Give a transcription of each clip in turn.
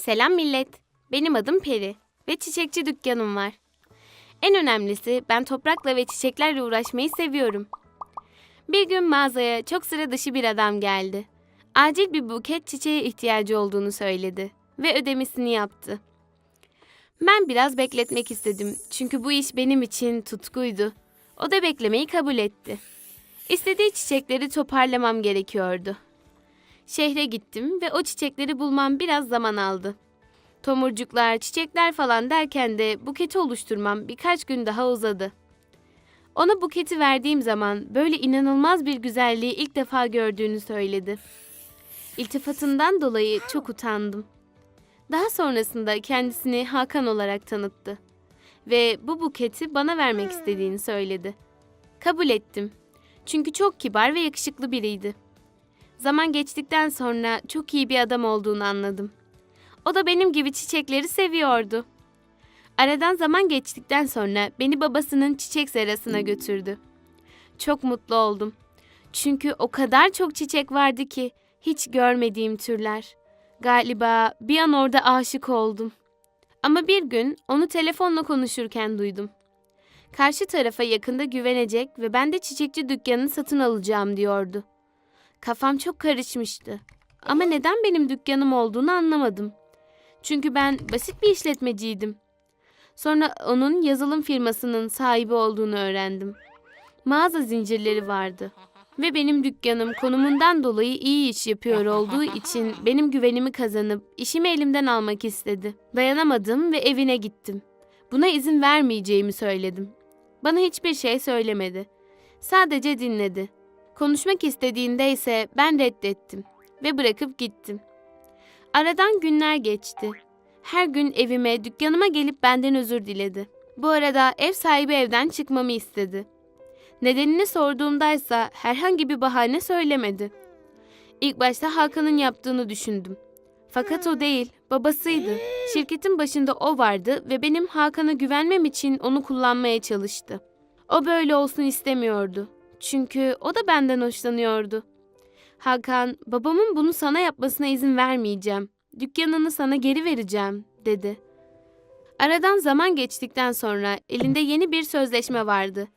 Selam millet. Benim adım Peri ve çiçekçi dükkanım var. En önemlisi ben toprakla ve çiçeklerle uğraşmayı seviyorum. Bir gün mağazaya çok sıra dışı bir adam geldi. Acil bir buket çiçeğe ihtiyacı olduğunu söyledi ve ödemesini yaptı. Ben biraz bekletmek istedim çünkü bu iş benim için tutkuydu. O da beklemeyi kabul etti. İstediği çiçekleri toparlamam gerekiyordu. Şehre gittim ve o çiçekleri bulmam biraz zaman aldı. Tomurcuklar, çiçekler falan derken de buketi oluşturmam birkaç gün daha uzadı. Ona buketi verdiğim zaman böyle inanılmaz bir güzelliği ilk defa gördüğünü söyledi. İltifatından dolayı çok utandım. Daha sonrasında kendisini Hakan olarak tanıttı ve bu buketi bana vermek istediğini söyledi. Kabul ettim. Çünkü çok kibar ve yakışıklı biriydi. Zaman geçtikten sonra çok iyi bir adam olduğunu anladım. O da benim gibi çiçekleri seviyordu. Aradan zaman geçtikten sonra beni babasının çiçek serasına götürdü. Çok mutlu oldum. Çünkü o kadar çok çiçek vardı ki hiç görmediğim türler. Galiba bir an orada aşık oldum. Ama bir gün onu telefonla konuşurken duydum. Karşı tarafa yakında güvenecek ve ben de çiçekçi dükkanını satın alacağım diyordu. Kafam çok karışmıştı. Ama neden benim dükkanım olduğunu anlamadım. Çünkü ben basit bir işletmeciydim. Sonra onun yazılım firmasının sahibi olduğunu öğrendim. Mağaza zincirleri vardı. Ve benim dükkanım konumundan dolayı iyi iş yapıyor olduğu için benim güvenimi kazanıp işimi elimden almak istedi. Dayanamadım ve evine gittim. Buna izin vermeyeceğimi söyledim. Bana hiçbir şey söylemedi. Sadece dinledi. Konuşmak istediğinde ise ben reddettim ve bırakıp gittim. Aradan günler geçti. Her gün evime, dükkanıma gelip benden özür diledi. Bu arada ev sahibi evden çıkmamı istedi. Nedenini sorduğumdaysa herhangi bir bahane söylemedi. İlk başta Hakan'ın yaptığını düşündüm. Fakat o değil, babasıydı. Şirketin başında o vardı ve benim Hakan'a güvenmem için onu kullanmaya çalıştı. O böyle olsun istemiyordu. Çünkü o da benden hoşlanıyordu. Hakan, babamın bunu sana yapmasına izin vermeyeceğim. Dükkanını sana geri vereceğim, dedi. Aradan zaman geçtikten sonra elinde yeni bir sözleşme vardı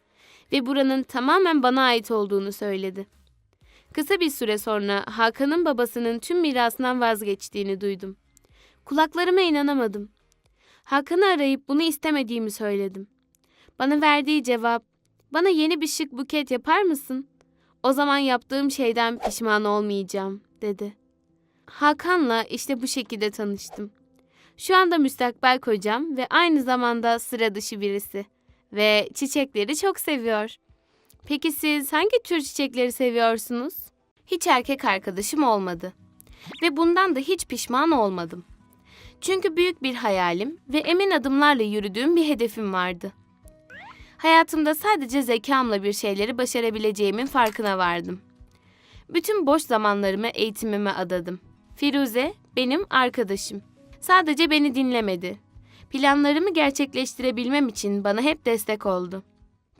ve buranın tamamen bana ait olduğunu söyledi. Kısa bir süre sonra Hakan'ın babasının tüm mirasından vazgeçtiğini duydum. Kulaklarıma inanamadım. Hakan'ı arayıp bunu istemediğimi söyledim. Bana verdiği cevap, bana yeni bir şık buket yapar mısın? O zaman yaptığım şeyden pişman olmayacağım, dedi. Hakan'la işte bu şekilde tanıştım. Şu anda müstakbel kocam ve aynı zamanda sıra dışı birisi. Ve çiçekleri çok seviyor. Peki siz hangi tür çiçekleri seviyorsunuz? Hiç erkek arkadaşım olmadı. Ve bundan da hiç pişman olmadım. Çünkü büyük bir hayalim ve emin adımlarla yürüdüğüm bir hedefim vardı. Hayatımda sadece zekamla bir şeyleri başarabileceğimin farkına vardım. Bütün boş zamanlarımı eğitimime adadım. Firuze benim arkadaşım. Sadece beni dinlemedi. Planlarımı gerçekleştirebilmem için bana hep destek oldu.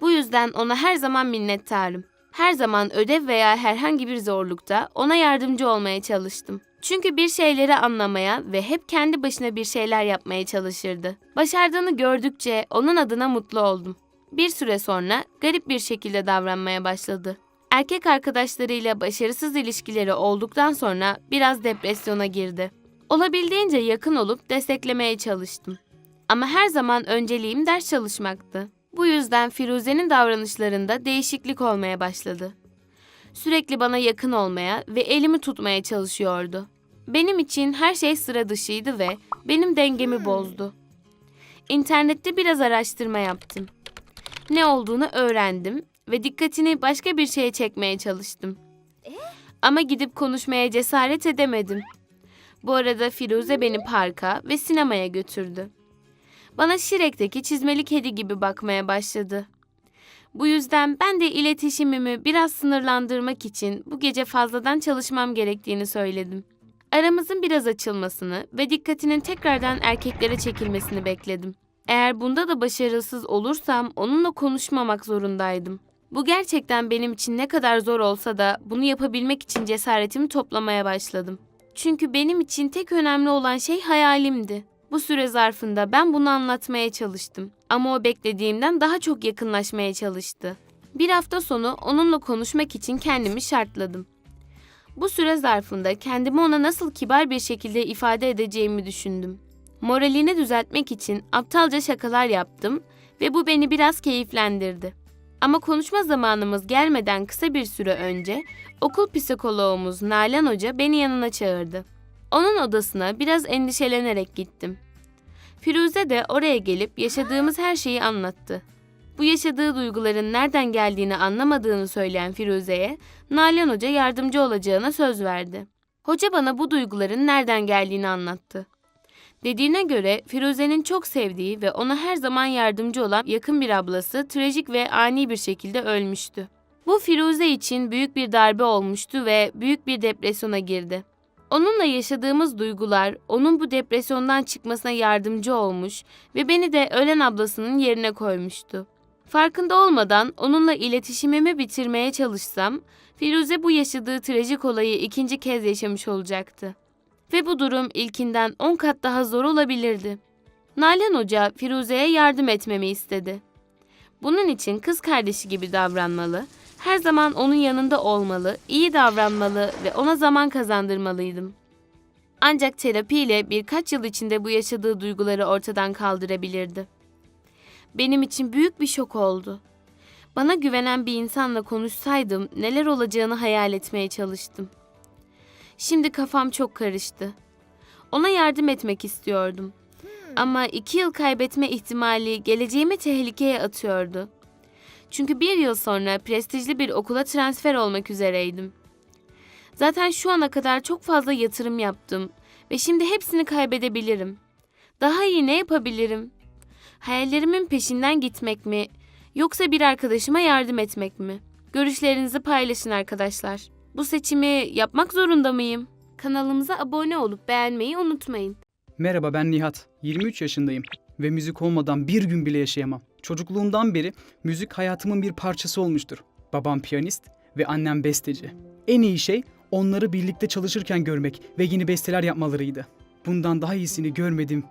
Bu yüzden ona her zaman minnettarım. Her zaman ödev veya herhangi bir zorlukta ona yardımcı olmaya çalıştım. Çünkü bir şeyleri anlamaya ve hep kendi başına bir şeyler yapmaya çalışırdı. Başardığını gördükçe onun adına mutlu oldum. Bir süre sonra garip bir şekilde davranmaya başladı. Erkek arkadaşlarıyla başarısız ilişkileri olduktan sonra biraz depresyona girdi. Olabildiğince yakın olup desteklemeye çalıştım. Ama her zaman önceliğim ders çalışmaktı. Bu yüzden Firuze'nin davranışlarında değişiklik olmaya başladı. Sürekli bana yakın olmaya ve elimi tutmaya çalışıyordu. Benim için her şey sıra dışıydı ve benim dengemi bozdu. İnternette biraz araştırma yaptım. Ne olduğunu öğrendim ve dikkatini başka bir şeye çekmeye çalıştım. Ama gidip konuşmaya cesaret edemedim. Bu arada Firuze beni parka ve sinemaya götürdü. Bana Şirek'teki çizmeli kedi gibi bakmaya başladı. Bu yüzden ben de iletişimimi biraz sınırlandırmak için bu gece fazladan çalışmam gerektiğini söyledim. Aramızın biraz açılmasını ve dikkatinin tekrardan erkeklere çekilmesini bekledim. Eğer bunda da başarısız olursam onunla konuşmamak zorundaydım. Bu gerçekten benim için ne kadar zor olsa da bunu yapabilmek için cesaretimi toplamaya başladım. Çünkü benim için tek önemli olan şey hayalimdi. Bu süre zarfında ben bunu anlatmaya çalıştım. Ama o beklediğimden daha çok yakınlaşmaya çalıştı. Bir hafta sonu onunla konuşmak için kendimi şartladım. Bu süre zarfında kendimi ona nasıl kibar bir şekilde ifade edeceğimi düşündüm. Moralini düzeltmek için aptalca şakalar yaptım ve bu beni biraz keyiflendirdi. Ama konuşma zamanımız gelmeden kısa bir süre önce okul psikoloğumuz Nalan Hoca beni yanına çağırdı. Onun odasına biraz endişelenerek gittim. Firuze de oraya gelip yaşadığımız her şeyi anlattı. Bu yaşadığı duyguların nereden geldiğini anlamadığını söyleyen Firuze'ye Nalan Hoca yardımcı olacağına söz verdi. Hoca bana bu duyguların nereden geldiğini anlattı. Dediğine göre Firuze'nin çok sevdiği ve ona her zaman yardımcı olan yakın bir ablası trajik ve ani bir şekilde ölmüştü. Bu Firuze için büyük bir darbe olmuştu ve büyük bir depresyona girdi. Onunla yaşadığımız duygular onun bu depresyondan çıkmasına yardımcı olmuş ve beni de ölen ablasının yerine koymuştu. Farkında olmadan onunla iletişimimi bitirmeye çalışsam, Firuze bu yaşadığı trajik olayı ikinci kez yaşamış olacaktı. Ve bu durum ilkinden 10 kat daha zor olabilirdi. Nalan Hoca Firuze'ye yardım etmemi istedi. Bunun için kız kardeşi gibi davranmalı, her zaman onun yanında olmalı, iyi davranmalı ve ona zaman kazandırmalıydım. Ancak terapiyle birkaç yıl içinde bu yaşadığı duyguları ortadan kaldırabilirdi. Benim için büyük bir şok oldu. Bana güvenen bir insanla konuşsaydım neler olacağını hayal etmeye çalıştım. Şimdi kafam çok karıştı. Ona yardım etmek istiyordum. Ama iki yıl kaybetme ihtimali geleceğimi tehlikeye atıyordu. Çünkü bir yıl sonra prestijli bir okula transfer olmak üzereydim. Zaten şu ana kadar çok fazla yatırım yaptım ve şimdi hepsini kaybedebilirim. Daha iyi ne yapabilirim? Hayallerimin peşinden gitmek mi yoksa bir arkadaşıma yardım etmek mi? Görüşlerinizi paylaşın arkadaşlar. Bu seçimi yapmak zorunda mıyım? Kanalımıza abone olup beğenmeyi unutmayın. Merhaba ben Nihat. 23 yaşındayım ve müzik olmadan bir gün bile yaşayamam. Çocukluğumdan beri müzik hayatımın bir parçası olmuştur. Babam piyanist ve annem besteci. En iyi şey onları birlikte çalışırken görmek ve yeni besteler yapmalarıydı. Bundan daha iyisini görmedim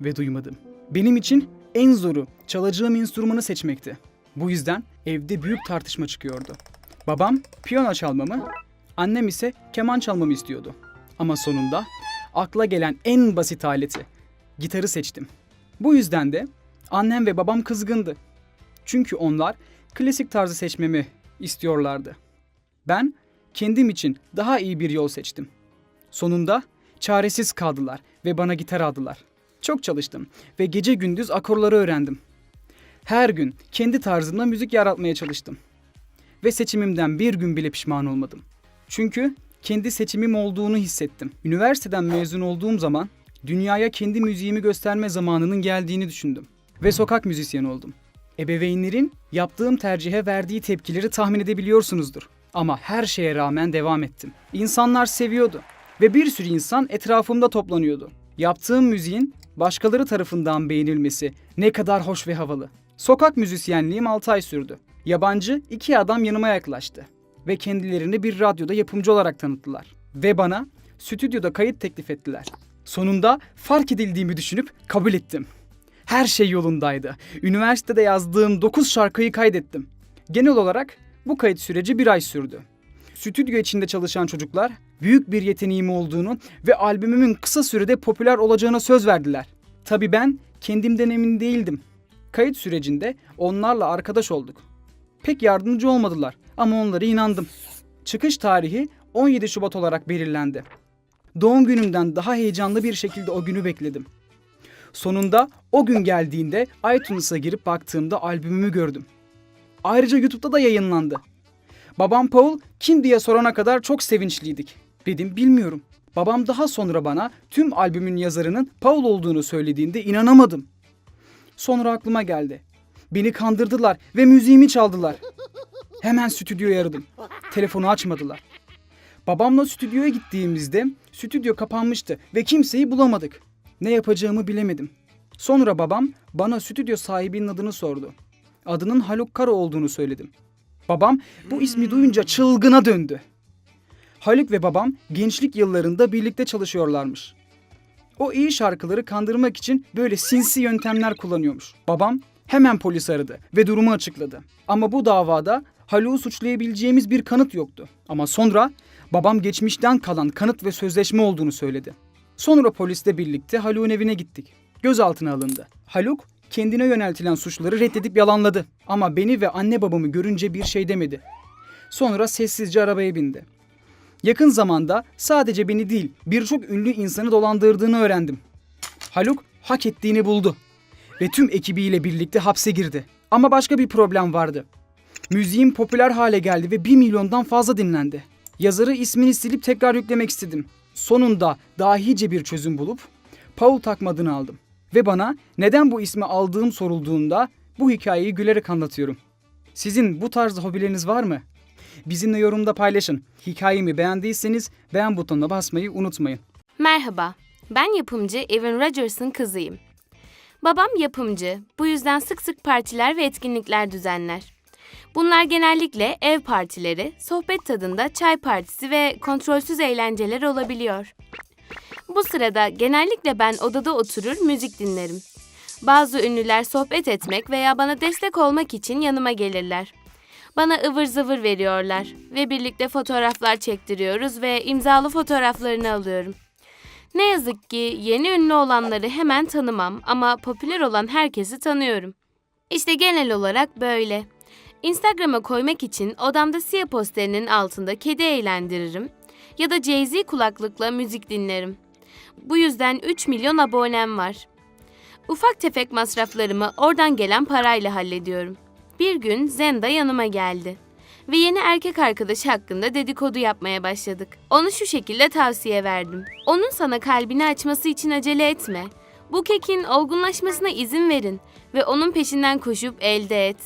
ve duymadım. Benim için en zoru çalacağım enstrümanı seçmekti. Bu yüzden evde büyük tartışma çıkıyordu. Babam piyano çalmamı, annem ise keman çalmamı istiyordu. Ama sonunda akla gelen en basit aleti, gitarı seçtim. Bu yüzden de annem ve babam kızgındı. Çünkü onlar klasik tarzı seçmemi istiyorlardı. Ben kendim için daha iyi bir yol seçtim. Sonunda çaresiz kaldılar ve bana gitar aldılar. Çok çalıştım ve gece gündüz akorları öğrendim. Her gün kendi tarzımda müzik yaratmaya çalıştım. Ve seçimimden bir gün bile pişman olmadım. Çünkü kendi seçimim olduğunu hissettim. Üniversiteden mezun olduğum zaman dünyaya kendi müziğimi gösterme zamanının geldiğini düşündüm. Ve sokak müzisyeni oldum. Ebeveynlerin yaptığım tercihe verdiği tepkileri tahmin edebiliyorsunuzdur. Ama her şeye rağmen devam ettim. İnsanlar seviyordu ve bir sürü insan etrafımda toplanıyordu. Yaptığım müziğin başkaları tarafından beğenilmesi ne kadar hoş ve havalı. Sokak müzisyenliğim 6 ay sürdü. Yabancı iki adam yanıma yaklaştı ve kendilerini bir radyoda yapımcı olarak tanıttılar. Ve bana stüdyoda kayıt teklif ettiler. Sonunda fark edildiğimi düşünüp kabul ettim. Her şey yolundaydı. Üniversitede yazdığım 9 şarkıyı kaydettim. Genel olarak bu kayıt süreci bir ay sürdü. Stüdyo içinde çalışan çocuklar büyük bir yeteneğim olduğunu ve albümümün kısa sürede popüler olacağına söz verdiler. Tabii ben kendimden emin değildim. Kayıt sürecinde onlarla arkadaş olduk. Pek yardımcı olmadılar ama onlara inandım. Çıkış tarihi 17 Şubat olarak belirlendi. Doğum günümden daha heyecanlı bir şekilde o günü bekledim. Sonunda o gün geldiğinde iTunes'a girip baktığımda albümümü gördüm. Ayrıca YouTube'da da yayınlandı. Babam Paul kim diye sorana kadar çok sevinçliydik. Dedim bilmiyorum. Babam daha sonra bana tüm albümün yazarının Paul olduğunu söylediğinde inanamadım. Sonra aklıma geldi. Beni kandırdılar ve müziğimi çaldılar. Hemen stüdyoya aradım. Telefonu açmadılar. Babamla stüdyoya gittiğimizde stüdyo kapanmıştı ve kimseyi bulamadık. Ne yapacağımı bilemedim. Sonra babam bana stüdyo sahibinin adını sordu. Adının Haluk Kara olduğunu söyledim. Babam bu ismi duyunca çılgına döndü. Haluk ve babam gençlik yıllarında birlikte çalışıyorlarmış. O iyi şarkıları kandırmak için böyle sinsi yöntemler kullanıyormuş. Babam hemen polis aradı ve durumu açıkladı. Ama bu davada Haluk'u suçlayabileceğimiz bir kanıt yoktu. Ama sonra babam geçmişten kalan kanıt ve sözleşme olduğunu söyledi. Sonra polisle birlikte Haluk'un evine gittik. Gözaltına alındı. Haluk kendine yöneltilen suçları reddedip yalanladı. Ama beni ve anne babamı görünce bir şey demedi. Sonra sessizce arabaya bindi. Yakın zamanda sadece beni değil birçok ünlü insanı dolandırdığını öğrendim. Haluk hak ettiğini buldu ve tüm ekibiyle birlikte hapse girdi. Ama başka bir problem vardı. Müziğim popüler hale geldi ve 1 milyondan fazla dinlendi. Yazarı ismini silip tekrar yüklemek istedim. Sonunda dahice bir çözüm bulup Paul Takma adını aldım. Ve bana neden bu ismi aldığım sorulduğunda bu hikayeyi gülerek anlatıyorum. Sizin bu tarz hobileriniz var mı? Bizimle yorumda paylaşın. Hikayemi beğendiyseniz beğen butonuna basmayı unutmayın. Merhaba, ben yapımcı Evan Rogers'ın kızıyım. Babam yapımcı, bu yüzden sık sık partiler ve etkinlikler düzenler. Bunlar genellikle ev partileri, sohbet tadında çay partisi ve kontrolsüz eğlenceler olabiliyor. Bu sırada genellikle ben odada oturur müzik dinlerim. Bazı ünlüler sohbet etmek veya bana destek olmak için yanıma gelirler. Bana ıvır zıvır veriyorlar ve birlikte fotoğraflar çektiriyoruz ve imzalı fotoğraflarını alıyorum. Ne yazık ki yeni ünlü olanları hemen tanımam ama popüler olan herkesi tanıyorum. İşte genel olarak böyle. Instagram'a koymak için odamda siyah posterinin altında kedi eğlendiririm ya da Jay-Z kulaklıkla müzik dinlerim. Bu yüzden 3 milyon abonem var. Ufak tefek masraflarımı oradan gelen parayla hallediyorum. Bir gün Zenda yanıma geldi ve yeni erkek arkadaşı hakkında dedikodu yapmaya başladık. Onu şu şekilde tavsiye verdim. Onun sana kalbini açması için acele etme. Bu kekin olgunlaşmasına izin verin ve onun peşinden koşup elde et.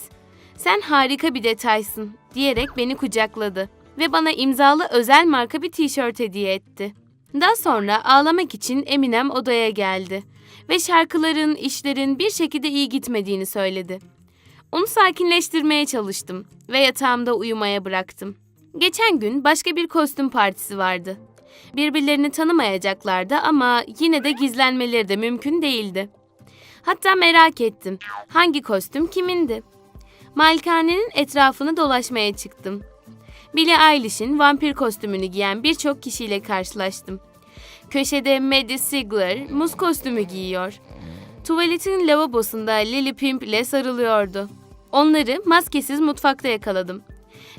Sen harika bir detaysın diyerek beni kucakladı ve bana imzalı özel marka bir tişört hediye etti. Daha sonra ağlamak için Eminem odaya geldi ve şarkıların, işlerin bir şekilde iyi gitmediğini söyledi. Onu sakinleştirmeye çalıştım ve yatağımda uyumaya bıraktım. Geçen gün başka bir kostüm partisi vardı. Birbirlerini tanımayacaklardı ama yine de gizlenmeleri de mümkün değildi. Hatta merak ettim. Hangi kostüm kimindi? Malikanenin etrafını dolaşmaya çıktım. Billie Eilish'in vampir kostümünü giyen birçok kişiyle karşılaştım. Köşede Maddie Ziegler muz kostümü giyiyor. Tuvaletin lavabosunda Lily Pimp ile sarılıyordu. Onları maskesiz mutfakta yakaladım.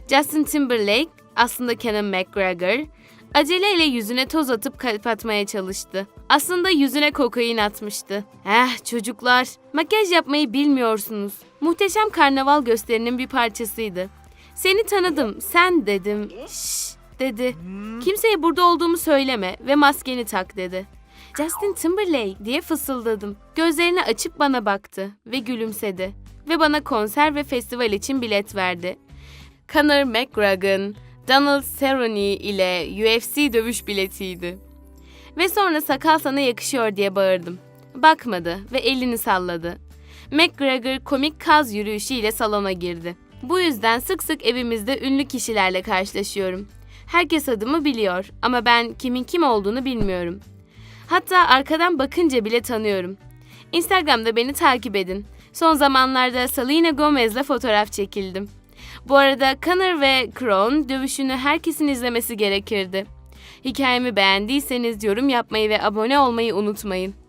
Justin Timberlake, aslında Kenan McGregor, aceleyle yüzüne toz atıp kapatmaya çalıştı. Aslında yüzüne kokain atmıştı. Eh çocuklar, makyaj yapmayı bilmiyorsunuz. Muhteşem karnaval gösterinin bir parçasıydı. Seni tanıdım, sen dedim. Şşş dedi. Kimseye burada olduğumu söyleme ve maskeni tak dedi. Justin Timberlake diye fısıldadım. Gözlerini açıp bana baktı ve gülümsedi. Ve bana konser ve festival için bilet verdi. Conor McGregor, Donald Cerrone ile UFC dövüş biletiydi. Ve sonra sakal sana yakışıyor diye bağırdım. Bakmadı ve elini salladı. McGregor komik kaz yürüyüşüyle salona girdi. Bu yüzden sık sık evimizde ünlü kişilerle karşılaşıyorum. Herkes adımı biliyor ama ben kimin kim olduğunu bilmiyorum. Hatta arkadan bakınca bile tanıyorum. Instagram'da beni takip edin. Son zamanlarda Selena Gomez'le fotoğraf çekildim. Bu arada Conor ve Crown dövüşünü herkesin izlemesi gerekirdi. Hikayemi beğendiyseniz yorum yapmayı ve abone olmayı unutmayın.